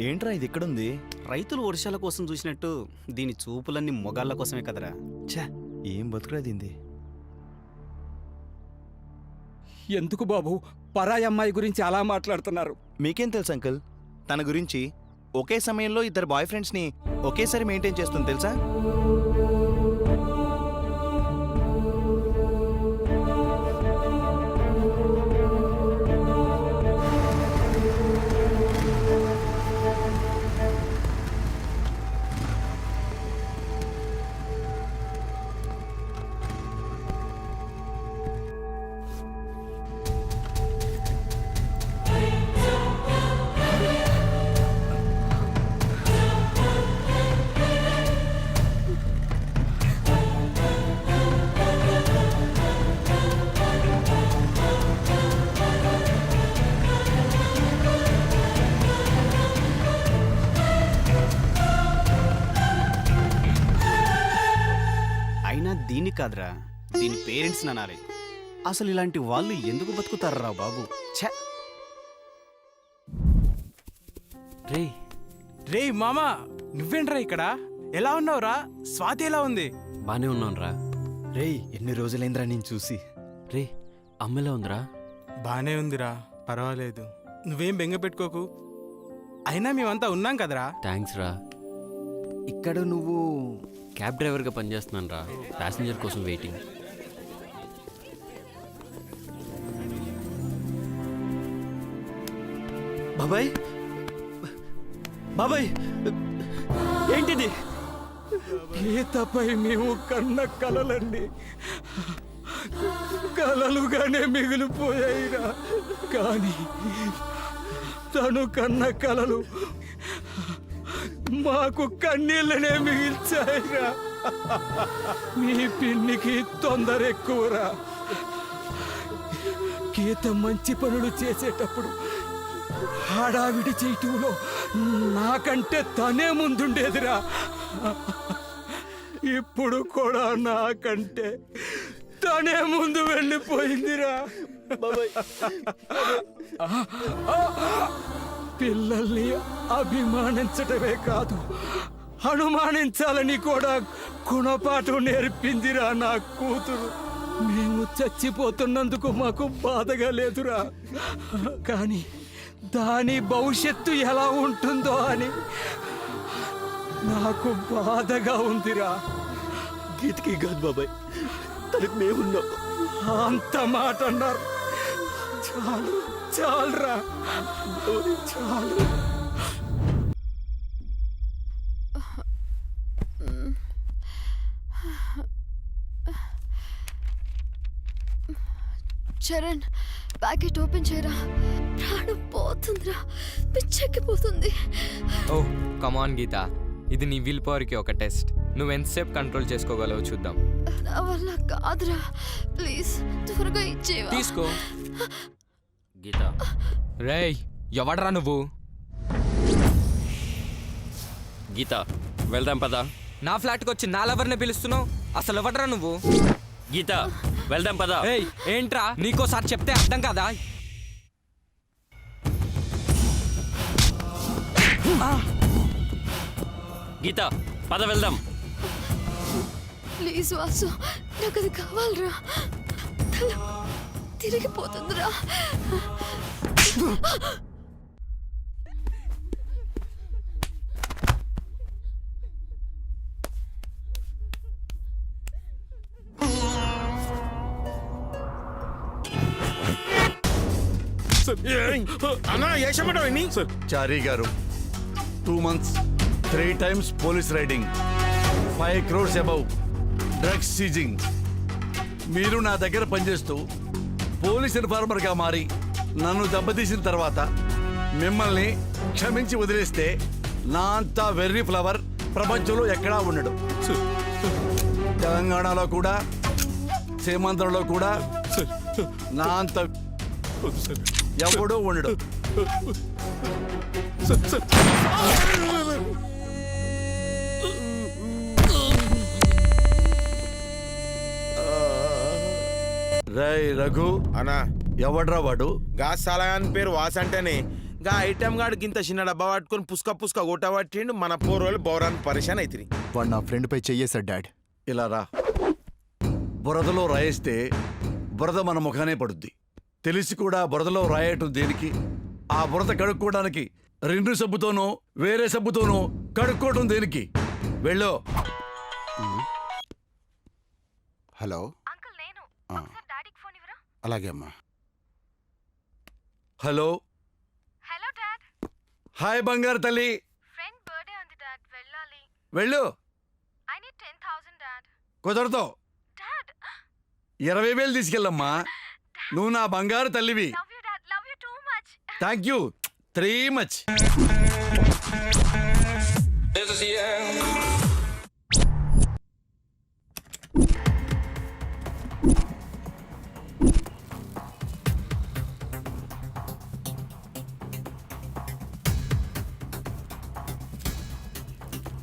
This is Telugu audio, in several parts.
ఏంట్రా ఇది ఎక్కడుంది రైతులు వర్షాల కోసం చూసినట్టు దీని చూపులన్నీ మొగాళ్ళ కోసమే కదరా. ఛా ఏం బతుకురా దీంది? ఎందుకు బాబు? పరాయి అమ్మాయి గురించి అలా మాట్లాడుతున్నారు. మీకేం తెలుసు అంకుల్? తన గురించి ఒకే సమయంలో ఇద్దరు బాయ్ ఫ్రెండ్స్ని ఒకేసారి మెయింటైన్ చేస్తుంది తెలుసా? కాదురా దీని పేరెంట్స్ అనాలి అసలు ఇలాంటి వాళ్ళు ఎందుకు బతుకుతారా బాబు? ఛ! రే రే మామా నువ్వేంట్రా ఇక్కడ? ఎలా ఉన్నావురా? స్వాతి ఎలా ఉంది? బానే ఉన్నానురా రేయ్ ఎన్ని రోజులైందిరా నేను చూసి? రే అమ్మెలా ఉందిరా? బానే ఉందిరా పర్వాలేదు. నువ్వేం బెంగ పెట్టుకోకు. అయినా మేమంతా ఉన్నాం కదరా. థ్యాంక్స్ రా. ఇక్కడ నువ్వు క్యాబ్ డ్రైవర్గా పనిచేస్తున్నాను రా. ప్యాసింజర్ కోసం వెయిటింగ్. బాబాయ్? బాబాయ్? ఏంటిది? గీతపై మేము కన్న కలలండి. కలలుగానే మిగిలిపోయాయిరా. కానీ తను కన్న కలలు మాకు కన్నీళ్ళనే మిగిల్చాయిరా. మీ పిన్నికి తొందర ఎక్కువరా. గీత మంచి పనులు చేసేటప్పుడు హడావిడి చేయటంలో నాకంటే తనే ముందుండేదిరా. ఇప్పుడు కూడా నాకంటే తనే ముందు వెళ్ళిపోయిందిరా. పిల్లల్ని అభిమానించటమే కాదు అనుమానించాలని కూడా గుణపాఠం నేర్పిందిరా నా కూతురు. మేము చచ్చిపోతున్నందుకు మాకు బాధగా లేదురా. కానీ దాని భవిష్యత్తు ఎలా ఉంటుందో అని నాకు బాధగా ఉందిరా. గీతకి కాదు బాబాయ్ తనకు మేమున్నాం. అంత మాట అన్నారు. చాలు. చాలురా. చాలు చరణ్ ప్యాకెట్ ఓపెన్ చేయరా? ప్రాణం పోతుందిరా. పిచ్చెక్కిపోతుంది. Oh come on Geetha. ఇది నీ విల్ పవర్కి ఒక టెస్ట్. నువ్వు ఎంతసేపు కంట్రోల్ చేసుకోగలవో చూద్దాం. నా వల్ల కాదురా. ప్లీజ్ త్వరగా ఇచ్చేవా? తీసుకో. గీత. రేయ్ ఎవడరా నువ్వు? గీత వెళ్దాం పదా. నా ఫ్లాట్కి వచ్చి నా లవర్ని పిలుస్తున్నావు? అసలు ఎవడరా నువ్వు? గీత వెళ్దాం పదా. ఏయ్ ఏంట్రా? నీకోసారి చెప్తే అర్థం కాదా? గీత పద వెళ్దాం. ప్లీజ్ వాసు నాకు అది కావాలరా. తిరిగిపోతుందిరా. Chary garu two months three times police raiding five crores above drugs seizing. మీరు నా దగ్గర పనిచేస్తూ పోలీస్ ఇన్ఫార్మర్గా మారి నన్ను దెబ్బతీసిన తర్వాత మిమ్మల్ని క్షమించి వదిలేస్తే నా అంత వెర్రి ఫ్లవర్ ప్రపంచంలో ఎక్కడా ఉండడు. తెలంగాణలో కూడా సీమాంధ్రలో కూడా నా అంత ఎవడూ ఉండడు. రై రఘు. అన్నా. ఎవడ్రా వాడు? గా సలగాన్ పేరు వాస్ అంటేనే. గా ఐటమ్ గాడికి ఇంత చిన్న డబ్బా పట్టుకొని పుస్క పుస్క కొట్టబట్టిండు మన పోరోళ్ళు బౌరాన్ని పరిశాన్ అవుతుంది వాడు నా ఫ్రెండ్ పై చెయ్యేశాడు డాడ్. ఇలా రా. బురదలో రాయేస్తే బురద మన ముఖానే పడుద్ది. తెలిసి కూడా బురదలో రాయటం దేనికి? ఆ బురద కడుక్కోవడానికి రెండు సబ్బుతోనో వేరే సబ్బుతోనో కడుక్కోవటం దేనికి? వెళ్ళో. హలో. అంకుల్ నేను ఆ, అలాగే అమ్మా. హలో. Hello dad. హాయ్ బంగారు తల్లి. ఫ్రెండ్ బర్త్డే ఉంది డాడ్ వెళ్ళాలి. వెళ్ళు. I need ten thousand dad. కుదరతో dad. ఇరవై వేలు తీసుకెళ్ళమ్మా. నువ్వు నా బంగారు తల్లివి. Love you dad. Love you too much thank you three much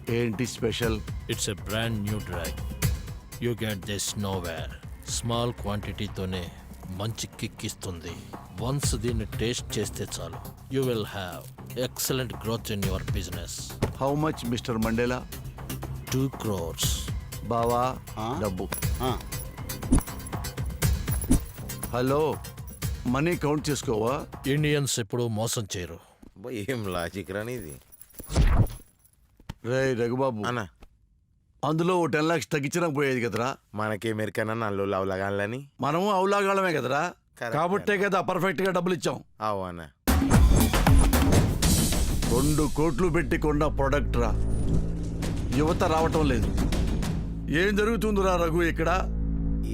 ఏంటి special? It's a brand new drug you get this nowhere small క్వాంటిటీతోనే మంచి కిక్ ఇస్తుంది. వన్స్ దీన్ని టేస్ట్ చేస్తే చాలు. You will have excellent growth in your business how much mister Mandela two crores బావా? డబ్బు. ఆ, హలో మనీ కౌంట్ చేసుకోవా? ఇండియన్స్ ఎప్పుడూ మోసం చేయరు. ఏం లాజిక్ రాని ఇది రే రఘుబాబు. అన్న. అందులో ఓ టెన్ లాక్స్ తగ్గించడం పోయేది కదరా? మనకి ఎమెరికన్నా నల్లు లవలగాలని మనము అవులాగాలమే కదరా? Correct. కాబట్టే కదా పర్ఫెక్ట్గా డబ్బులు ఇచ్చాం అవు అన్న. రెండు కోట్లు పెట్టి కొన్న ప్రొడక్ట్ రా. యువత రావటం లేదు. ఏం జరుగుతుందిరా రఘు ఇక్కడ?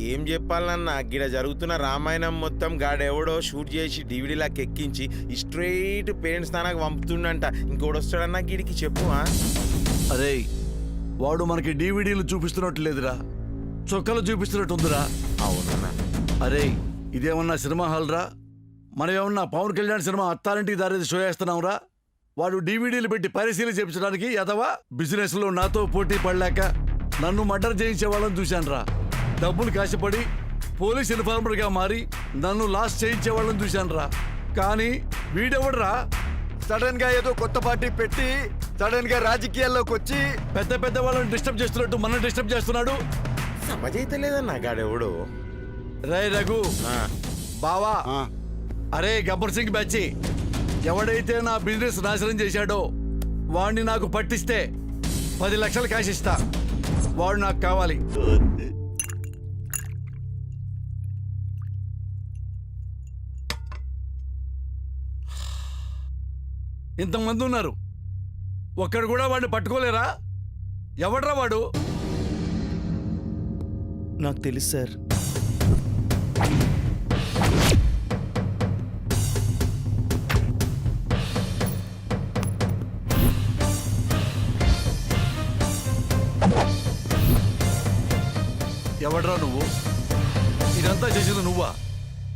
ఏం చెప్పాలన్నా గిడ జరుగుతున్న రామాయణం మొత్తం గాడెవడో షూట్ చేసి డివిడీలాకి ఎక్కించి స్ట్రైట్ పేరెంట్స్ తానాకు పంపుతుండంట. ఇంకోటి వస్తాడన్నా గిడికి చెప్పు ఆ? అరే వాడు మనకి డీవీడీలు చూపిస్తున్నట్టు లేదురా. చొక్కలు చూపిస్తున్నట్టుందిరా అవునన్నా అరే ఇదేమన్నా సినిమా హాల్ రా? మనం ఏమన్నా పవన్ కళ్యాణ్ సినిమా అత్తారింటికి దారేది షో వేస్తున్నాంరా వాడు డీవీడీలు పెట్టి పరిశీలన చేయించడానికి ఎదవా బిజినెస్లో నాతో పోటీ పడలేక నన్ను మర్డర్ చేయించే వాళ్ళని చూశానురా. డబ్బులు కాశపడి పోలీస్ ఇన్ఫార్మర్గా మారి నన్ను లాస్ చేయించే వాళ్ళని చూశానురా. కానీ వీడెవడరా? సడన్గా ఏదో కొత్త పార్టీ పెట్టి సడన్గా రాజకీయాల్లోకి వచ్చి పెద్ద పెద్ద వాళ్ళని డిస్టర్బ్ చేస్తున్నట్టు మనం డిస్టర్బ్ చేస్తున్నాడు. సమజైతే లేదన్నా గాడెవడో. రే రఘు. బావా. అరే గబ్బర్ సింగ్ బ్యాచి ఎవడైతే నా బిజినెస్ నాశనం చేశాడో వాడిని నాకు పట్టిస్తే పది లక్షలు క్యాష్ ఇస్తా. వాడు నాకు కావాలి. ఇంతమంది ఉన్నారు. ఒక్కడు కూడా వాడిని పట్టుకోలేరా? ఎవడ్రా వాడు? నాకు తెలుసు సార్. ఎవడ్రా నువ్వు? ఇదంతా చేసింది నువ్వా?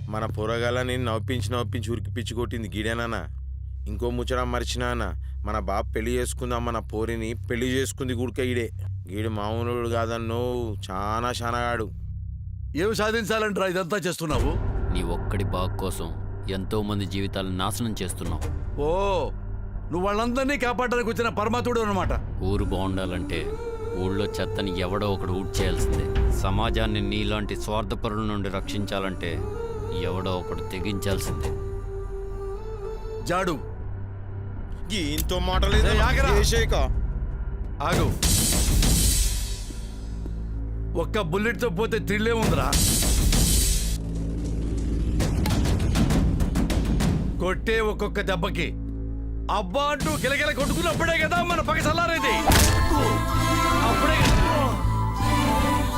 మన పొరగాలని నవ్వించి నవ్వించి ఉరికి పిచ్చి కొట్టింది గీడేనానా ఇంకో ముచ్చట మర్చినానా మన బాబు పెళ్ళి చేసుకుందాం మన పోరిని పెళ్ళి చేసుకుంది గుడిక ఈడే. గీడు మామూలుడు కాదన్నో చాలా శానగాడు ఏం సాధించాలంటారా ఇదంతా చేస్తున్నావు? నీ ఒక్కడి బాగు కోసం ఎంతో మంది జీవితాలను నాశనం చేస్తున్నావు. ఓ నువ్వు వాళ్ళందరినీ కాపాడడానికి వచ్చిన పరమాత్ముడు అనమాట ఊరు బాగుండాలంటే ఊళ్ళో చెత్తని ఎవడో ఒకడు ఊడ్చేయాల్సిందే సమాజాన్ని నీలాంటి స్వార్థపరుల నుండి రక్షించాలంటే ఎవడో ఒకడు తెగించాల్సిందే. జాడు ఇంతో మాటలేదు. ఆగు. ఒక్క బుల్లెట్తో పోతే థ్రిల్లే ఉందిరా. కొట్టే ఒక్కొక్క దెబ్బకి. అబ్బా అంటూ కిలకిల కొట్టుకున్నప్పుడే కదా మన పగ చల్లారేది. అప్పుడే కదా.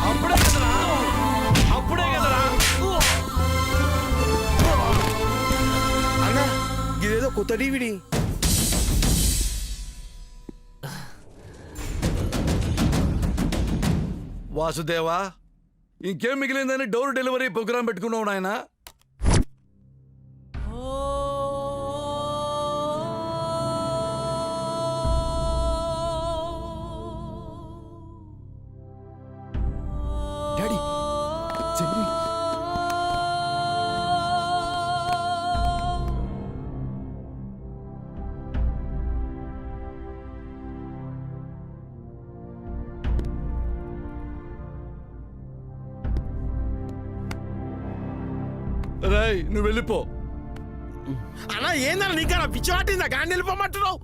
అప్పుడే కదరా. అప్పుడే కదరా. అన్నా ఇదేదో కొత్త డివిడి వాసుదేవా ఇంకేం మిగిలిందని డోర్ డెలివరీ ప్రోగ్రామ్ పెట్టుకున్నావు నాయనా? డాడీ చెల్లి నువ్వు వెళ్ళిపో. అన్నా ఏందన్నా నీకన్నా పిచ్చి పట్టిందా? గాండి వెళ్ళిపోమంటున్నావు.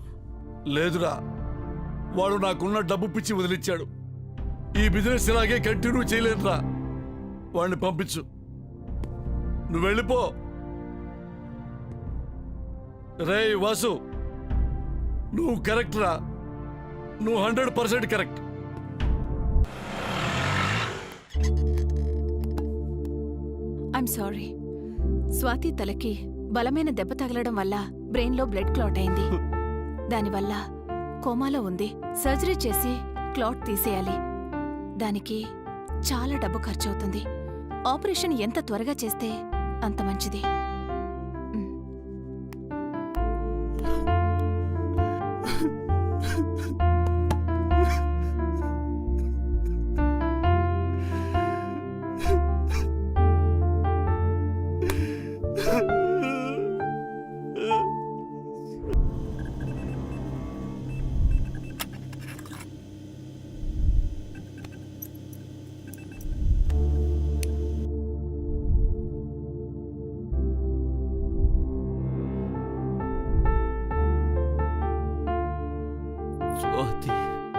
లేదురా. వాడు నాకున్న డబ్బు పిచ్చి వదిలిచ్చాడు. ఈ బిజినెస్ ఇలాగే కంటిన్యూ చేయలేదురా. వాడిని పంపించు. నువ్వు వెళ్ళిపో. రేయ్ వాసు. నువ్వు కరెక్ట్ రా. నువ్వు hundred percent correct I'm sorry Swathi తలకి బలమైన దెబ్బ తగలడం వల్ల బ్రెయిన్లో బ్లడ్ క్లాట్ అయింది. దానివల్ల కోమాలో ఉంది. సర్జరీ చేసి క్లాట్ తీసేయాలి. దానికి చాలా డబ్బు ఖర్చవుతుంది. ఆపరేషన్ ఎంత త్వరగా చేస్తే అంత మంచిది.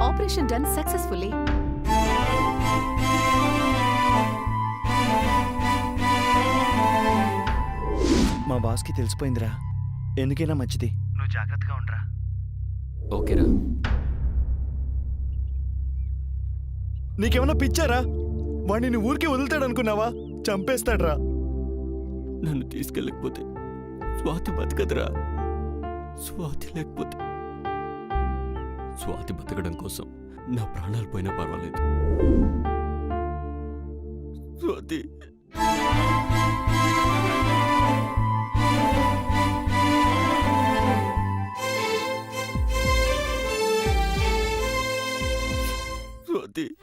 ఆపరేషన్ డన్ సక్సెస్ఫుల్లీ మా బాస్కి తెలిసిపోయిందిరా. ఎందుకైనా మంచిది. నువ్వు జాగ్రత్తగా ఉండరా. ఓకేరా. నీకేమన్నా పిచ్చారా? వాడిని నువ్వు ఊరికే వదులుతాడు అనుకున్నావా చంపేస్తాడ్రా. నన్ను తీసుకెళ్ళకపోతే స్వాతి బతకదురా. స్వాతి లేకపోతే స్వాతి బతకడం కోసం. నా ప్రాణాలు పోయినా పర్వాలేదు. స్వాతి. స్వాతి.